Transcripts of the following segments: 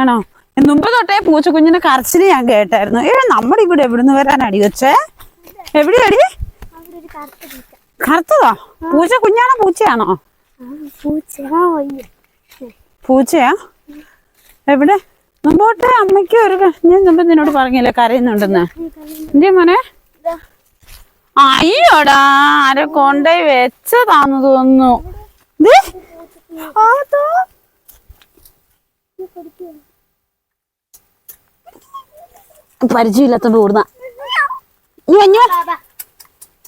ആണോ? മുമ്പ് തൊട്ടേ പൂച്ചക്കുഞ്ഞിന്റെ കരച്ചിൽ ഞാൻ കേട്ടായിരുന്നു. ഏ നമ്മുടെ ഇവിടെ എവിടുന്ന് വരാൻ അടി വെച്ചേ എവിടെ അടി കറുത്തതോ? കറുത്ത പൂച്ച. കുഞ്ഞാണോ പൂച്ചയാണോ പൂച്ചയാ? എവിടെ? മുമ്പോട്ട് അമ്മയ്ക്ക് ഒരു ഞാൻ മുമ്പ് നിന്നോട് പറഞ്ഞില്ലേ കരയുന്നുണ്ടെന്ന്. എന്റെ മോനെ? അയ്യോടാ ആരെ കൊണ്ടേ വെച്ചതാന്ന് തോന്നുന്നു. പരിചയമില്ലാത്തോണ്ട് ഓടുന്ന.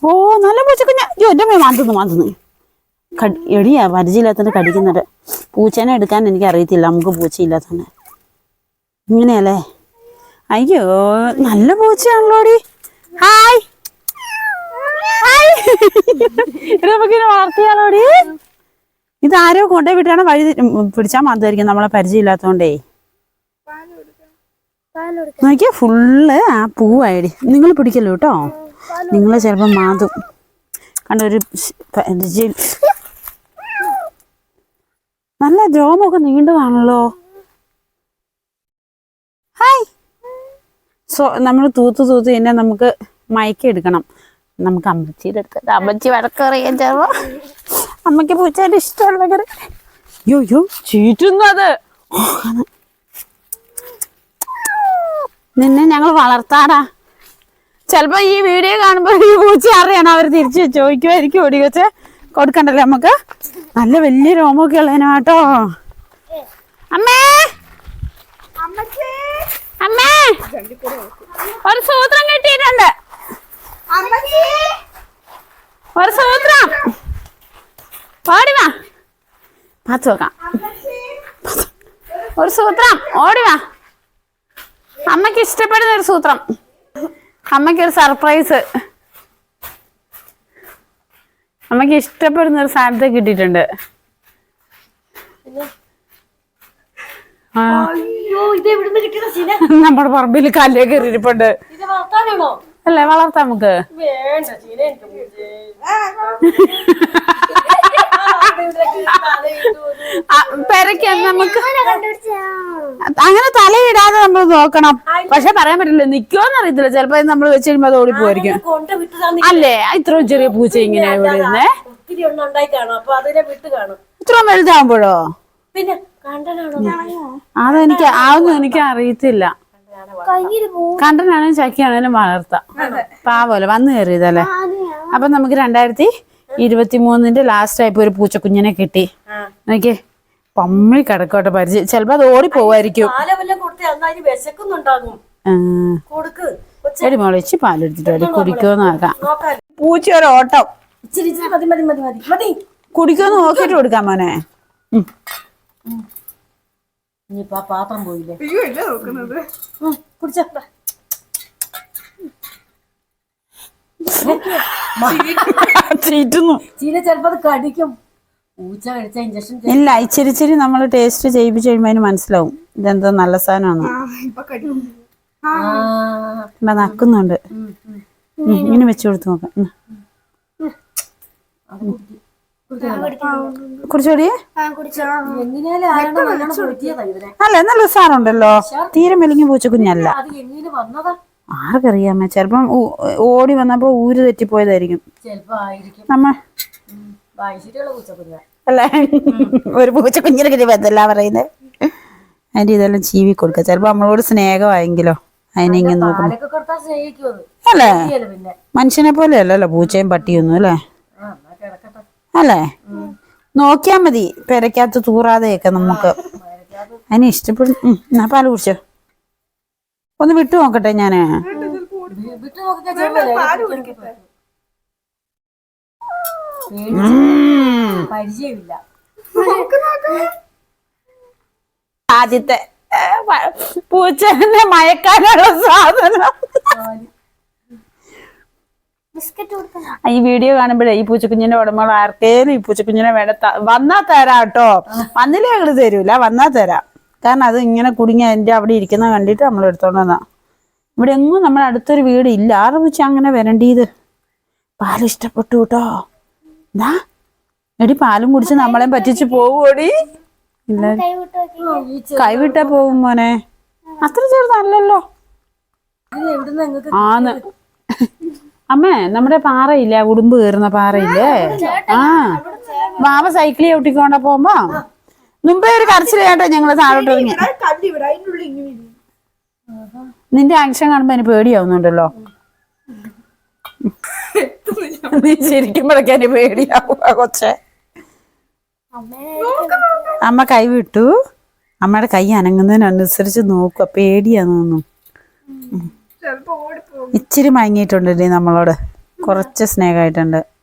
ഓ നല്ല പൂച്ചക്കുഞ്ഞ അയ്യോ മാന്തുന്നു മാന്തുന്നു. കടി എടിയാ പരിചയമില്ലാത്തോണ്ട് കടിക്കുന്നുണ്ട് പൂച്ചേനെ എടുക്കാൻ എനിക്ക് അറിയത്തില്ല. നമുക്ക് പൂച്ചയില്ലാത്തോണ്ട്. ഇങ്ങനെയല്ലേ? അയ്യോ നല്ല പൂച്ചയാണല്ലോടി. ഹായ്. ഹായ്. നമുക്കിനെ നമുക്കിങ്ങനെ വളർത്തിയാലോടി ഇതാരോ കൊണ്ടേ വിട്ടാണ് വഴി പിടിച്ചാൽ മാന്തായിരിക്കും നമ്മളെ കൊടുക്ക നോക്കിയാ ഫുള്ള് ആ പൂവായിടി. നിങ്ങൾ പിടിക്കല്ലോ കേട്ടോ? നിങ്ങൾ ചിലപ്പോൾ മാന്തും. കണ്ട ഒരു സ് പരിചയം നല്ല രോമൊക്കെ നീണ്ടതാണല്ലോ. ഹായ്. സോ നമ്മൾ തൂത്ത് തൂത്ത് തന്നെ നമുക്ക് മയക്കെടുക്കണം നമുക്ക് അമ്മച്ചിയുടെ അടുത്ത്. അമ്മച്ചി വഴക്കറിയാൻ ചിലപ്പോ അമ്മയ്ക്ക് പൂച്ചേന്റെ ഇഷ്ടമുള്ള യോ ചീറ്റുന്നത് നിന്നെ ഞങ്ങൾ വളർത്താടാ. ചിലപ്പോ ഈ വീഡിയോ കാണുമ്പോ ഈ പൂച്ച അറിയണം അവർ തിരിച്ചു ചോദിക്കുമായിരിക്കും ഓടി വെച്ച്. കൊടുക്കണ്ടല്ലോ നമുക്ക്? നല്ല വലിയ രോമൊക്കെ ഉള്ളതിനാ കേട്ടോ അമ്മേ! അമ്മച്ചേ അമ്മേ! ഒരു സൂത്രം കിട്ടിയിട്ടുണ്ട്. അമ്മച്ചേ! ഒരു സൂത്രം. ഓടി വാ. നോക്കാം ഒരു സൂത്രം. ഓടിവാ അമ്മയ്ക്ക് ഇഷ്ടപ്പെടുന്ന ഒരു സൂത്രം. അമ്മയ്ക്ക് ഒരു സർപ്രൈസ്. അമ്മയ്ക്ക് ഇഷ്ടപ്പെടുന്ന ഒരു സാധനത്തെ കിട്ടിയിട്ടുണ്ട്. ആ, അയ്യോ ഇത് എവിടുന്ന് കിട്ടിയ സീന നമ്മുടെ പറമ്പിൽ കല്ലേ കയറിയിരിപ്പുണ്ട്. അല്ലേ? വളർത്താം നമുക്ക്. വേണ്ട ശീല എനിക്ക് പൂച്ചേ. ആ, പെരയ്ക്കാൻ നമുക്ക്? അങ്ങനെ തലയിടാതെ നമ്മൾ നോക്കണം. പക്ഷെ പറയാൻ പറ്റില്ല നിക്കോന്ന് അറിയത്തില്ല. ചിലപ്പോ നമ്മൾ വെച്ച് കഴിയുമ്പോ അത് ഓടിപ്പോയിരിക്കും. അല്ലേ? ഇത്രയും ചെറിയ പൂച്ച ഇങ്ങനെ കാണും. ഇത്രയും വലുതാകുമ്പോഴോ പിന്നെ അതെനിക്ക് ആവുന്നു എനിക്ക് അറിയത്തില്ല. കണ്ടനാണെങ്കിലും ചക്കിയാണേലും വളർത്താം. പാവല്ലോ വന്നു കയറിയതല്ലേ? അപ്പൊ നമുക്ക് രണ്ടായിരത്തി ഇരുപത്തി മൂന്നിന്റെ ലാസ്റ്റ് ആയപ്പോ ഒരു പൂച്ചക്കുഞ്ഞിനെ കിട്ടി. നോക്കിയേ പമ്മി കിടക്കോട്ടെ പരിചയം. ചിലപ്പോ അത് ഓടി പോവായിരിക്കും. പാല വല്ലതും കൊടുത്തേ അന്നാ അതിന് വിശക്കുന്നുണ്ടാകും. കൊടുക്ക്. കൊച്ചേ, എടി മോളെ ഇച്ചി പാലെടുത്തിട്ട് വരും. കുടിക്കുമോ നോക്കാം. നോക്കാം. പൂച്ച ഒരു ഓട്ടം. ഇച്ചിരി നോക്കിട്ട് കൊടുക്കാം മോനെ. ഇനിയിപ്പോ ആ പാത്രം പോയില്ലേ? അയ്യോ ഇല്ല നോക്കുന്നത്. ചീന ചെലപ്പോ അത് കടിക്കും. പൂച്ച കഴിച്ച ഇഞ്ചക്ഷൻ ഇല്ല ഇച്ചിരി ഇച്ചിരി നമ്മൾ ടേസ്റ്റ് ചെയ്യിപ്പിച്ച് കഴിയുമ്പോൾ അതിന് മനസ്സിലാവും. ഇതെന്തോ നല്ല സാധനമാണ്. നക്കുന്നുണ്ട്. ഇങ്ങനെ വെച്ചു കൊടുത്ത് നോക്കാം. അല്ല നല്ല സാറുണ്ടല്ലോ തീരെ മെലിഞ്ഞു പോച്ച കുഞ്ഞല്ല എങ്ങനെ വന്നതാ? ആർക്കറിയാമേ ചെലപ്പം ഓടി വന്നപ്പോ ഊര് തെറ്റിപ്പോയതായിരിക്കും. നമ്മ വായിച്ചിട്ടുള്ള പൂച്ച കുഞ്ഞിനെ അല്ലേ? ഒരു പൂച്ചക്കുഞ്ഞിനെ കിട്ടി ബന്ധല്ല പറയുന്നത് അതിന്റെ ഇതെല്ലാം ജീവി കൊടുക്ക. ചിലപ്പോ നമ്മളോട് സ്നേഹമായെങ്കിലോ അതിനെ ഇങ്ങനെ നോക്കും പാലൊക്കെ കൊടുത്താൽ സ്നേഹിക്കും അല്ലേ? മനുഷ്യനെ പോലെ അല്ലല്ലോ പൂച്ചയും പട്ടിയൊന്നും അല്ലേ? അല്ലേ? നോക്കിയാ മതി. പെരക്കകത്ത് തൂറാതെയൊക്കെ നമുക്ക്. അതിനെ ഇഷ്ടപ്പെടും. എന്നാ പാൽ കുടിച്ചോ. ഒന്ന് വിട്ടു നോക്കട്ടെ ഞാൻ. ആദ്യത്തെ പൂച്ചന്റെ മയക്കാനുള്ള സാധനം. ഈ വീഡിയോ കാണുമ്പോഴേ ഈ പൂച്ചക്കുഞ്ഞിന്റെ ഉടമകൾ ആർക്കേലും ഈ പൂച്ചക്കുഞ്ഞിനെ വേണ്ട വന്നാ തരാം കേട്ടോ. വന്നില്ലേ ഞങ്ങൾ തരൂല വന്നാ തരാം. കാരണം അത് ഇങ്ങനെ കുടുങ്ങി അതിന്റെ അവിടെ ഇരിക്കുന്ന കണ്ടിട്ട് നമ്മൾ എടുത്തോണ്ട് വന്നാ. ഇവിടെ എങ്ങും നമ്മുടെ അടുത്തൊരു വീട് ഇല്ല. ആറ് പൂച്ച അങ്ങനെ വരണ്ടീത്? പാൽ ഇഷ്ടപ്പെട്ടു കേട്ടോ. എന്താ എടി പാലും കുടിച്ച് നമ്മളെ പറ്റിച്ച് പോവുമോടി ഇല്ല. കൈ വിട്ട് നോക്കി. കൈവിട്ടാ പോവും മോനെ. അത്ര ചെറുതല്ലല്ലോ. ആന്ന്. അമ്മേ നമ്മുടെ പാറയില്ലേ? ഉടുമ്പ് കയറുന്ന പാറയില്ലേ? ആ വാവ സൈക്കിൾ ഒട്ടിക്കൊണ്ട പോകുമ്പോ മുമ്പേ ഒരു കരച്ചിൽ കേട്ടോ ഞങ്ങൾ താഴോട്ട് ഇറങ്ങി. നിന്റെ ആക്ഷൻ കാണുമ്പോ എനിക്ക് പേടിയാവുന്നുണ്ടല്ലോ. നീ ശരിക്കുമ്പോഴൊക്കെ എനിക്ക് പേടിയാവുക കൊച്ചെ. അമ്മ കൈ വിട്ടു. അമ്മയുടെ കൈ അനങ്ങുന്നതിനനുസരിച്ച് നോക്കുക പേടിയാന്ന് ഓടിപ്പോകും ഇച്ചിരി മയങ്ങിയിട്ടുണ്ട് നമ്മളോട്. കുറച്ച് സ്നേഹമായിട്ടുണ്ട്.